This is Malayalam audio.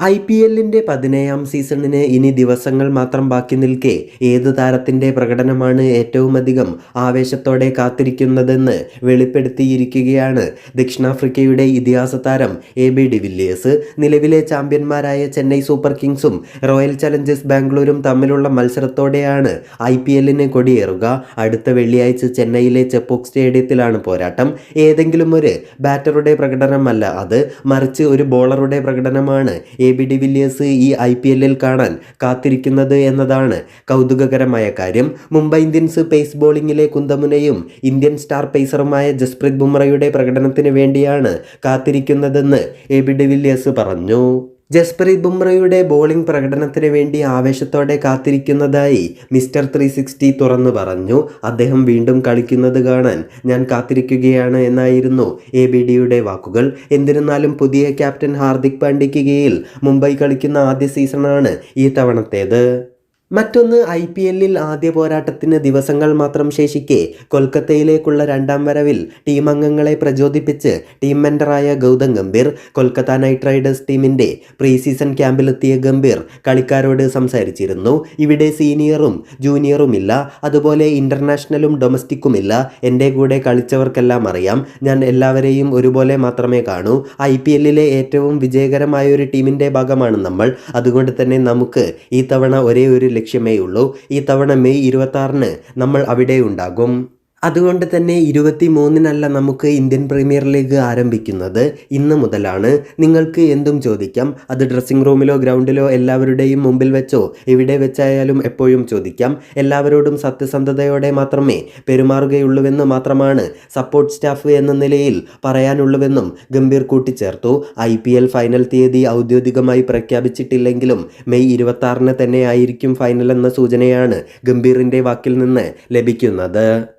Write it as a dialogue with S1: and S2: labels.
S1: ഐ പി എല്ലിന്റെ പതിനേഴാം സീസണിന് ഇനി ദിവസങ്ങൾ മാത്രം ബാക്കി നിൽക്കെ. ഏത് താരത്തിന്റെ പ്രകടനമാണ് ഏറ്റവുമധികം ആവേശത്തോടെ കാത്തിരിക്കുന്നതെന്ന് വെളിപ്പെടുത്തിയിരിക്കുകയാണ് ദക്ഷിണാഫ്രിക്കയുടെ ഇതിഹാസ താരം എ ബി ഡിവില്ലിയേഴ്സ് നിലവിലെ ചാമ്പ്യന്മാരായ ചെന്നൈ സൂപ്പർ കിങ്സും റോയൽ ചലഞ്ചേഴ്സ് ബാംഗ്ലൂരും തമ്മിലുള്ള മത്സരത്തോടെയാണ് ഐ പി എല്ലിന് കൊടിയേറുക. അടുത്ത വെള്ളിയാഴ്ച ചെന്നൈയിലെ ചെപ്പോക് സ്റ്റേഡിയത്തിലാണ് പോരാട്ടം. ഏതെങ്കിലും ഒരു ബാറ്ററുടെ പ്രകടനമല്ല അത്. മറിച്ച് ഒരു ബോളറുടെ പ്രകടനമാണ് എ ബി ഡിവില്ലിയേഴ്സ് ഈ ഐ പി എല്ലിൽ കാണാൻ കാത്തിരിക്കുന്നത് എന്നതാണ് കൗതുകകരമായ കാര്യം. മുംബൈ ഇന്ത്യൻസ് പേസ് ബോളിങ്ങിലെ കുന്തമുനയും ഇന്ത്യൻ സ്റ്റാർ പേസറുമായ ജസ്പ്രീത് ബുംറയുടെ പ്രകടനത്തിന് വേണ്ടിയാണ് കാത്തിരിക്കുന്നതെന്ന് എ ബി ഡിവില്ലിയേഴ്സ് പറഞ്ഞു. ജസ്പ്രീത് ബുംറയുടെ ബോളിംഗ് പ്രകടനത്തിന് വേണ്ടി ആവേശത്തോടെ കാത്തിരിക്കുന്നതായി മിസ്റ്റർ ത്രീ സിക്സ്റ്റി തുറന്നു പറഞ്ഞു. അദ്ദേഹം വീണ്ടും കളിക്കുന്നത് കാണാൻ ഞാൻ കാത്തിരിക്കുകയാണ് എന്നായിരുന്നു എ ബി ഡിയുടെ വാക്കുകൾ. എന്നിരുന്നാലും പുതിയ ക്യാപ്റ്റൻ ഹാർദിക് പാണ്ഡ്യയ്ക്ക് കീഴിൽ മുംബൈ കളിക്കുന്ന ആദ്യ സീസണാണ് ഈ തവണത്തേത്. മറ്റൊന്ന് ഐ പി എല്ലിൽ ആദ്യ പോരാട്ടത്തിന് ദിവസങ്ങൾ മാത്രം ശേഷിക്കെ കൊൽക്കത്തയിലേക്കുള്ള രണ്ടാം വരവിൽ ടീം അംഗങ്ങളെ പ്രചോദിപ്പിച്ച് ടീം മെൻഡറായ ഗൗതം ഗംഭീർ കൊൽക്കത്ത നൈറ്റ് റൈഡേഴ്സ് ടീമിന്റെ പ്രീ സീസൺ ക്യാമ്പിലെത്തിയ ഗംഭീർ കളിക്കാരോട് സംസാരിച്ചിരുന്നു. ഇവിടെ സീനിയറും ജൂനിയറും ഇല്ല അതുപോലെ ഇന്റർനാഷണലും ഡൊമസ്റ്റിക്കുമില്ല. എന്റെ കൂടെ കളിച്ചവർക്കെല്ലാം അറിയാം. ഞാൻ എല്ലാവരെയും ഒരുപോലെ മാത്രമേ കാണൂ. ഐ പി എല്ലിലെ ഏറ്റവും വിജയകരമായ ഒരു ടീമിന്റെ ഭാഗമാണ് നമ്മൾ. അതുകൊണ്ട് തന്നെ നമുക്ക് ഈ തവണ ഒരേ ഒരു ലക്ഷ്യമേ ഉള്ളൂ ഈ തവണ മെയ് ഇരുപത്തി നമ്മൾ അവിടെ ഉണ്ടാകും അതുകൊണ്ട് തന്നെ ഇരുപത്തി മൂന്നിനല്ല നമുക്ക് ഇന്ത്യൻ പ്രീമിയർ ലീഗ് ആരംഭിക്കുന്നത്. ഇന്ന് മുതലാണ്. നിങ്ങൾക്ക് എന്തും ചോദിക്കാം. അത് ഡ്രസ്സിംഗ് റൂമിലോ ഗ്രൗണ്ടിലോ എല്ലാവരുടെയും മുമ്പിൽ വെച്ചോ എവിടെ വെച്ചായാലും എപ്പോഴും ചോദിക്കാം. എല്ലാവരോടും സത്യസന്ധതയോടെ മാത്രമേ പെരുമാറുകയുള്ളൂവെന്ന് മാത്രമാണ് സപ്പോർട്ട് സ്റ്റാഫ് എന്ന നിലയിൽ പറയാനുള്ളൂവെന്നും ഗംഭീർ കൂട്ടിച്ചേർത്തു. ഐ പി എൽ ഫൈനൽ തീയതി ഔദ്യോഗികമായി പ്രഖ്യാപിച്ചിട്ടില്ലെങ്കിലും മെയ് ഇരുപത്തി തന്നെ ആയിരിക്കും ഫൈനൽ എന്ന സൂചനയാണ് ഗംഭീറിന്റെ വാക്കിൽ നിന്ന് ലഭിക്കുന്നത്.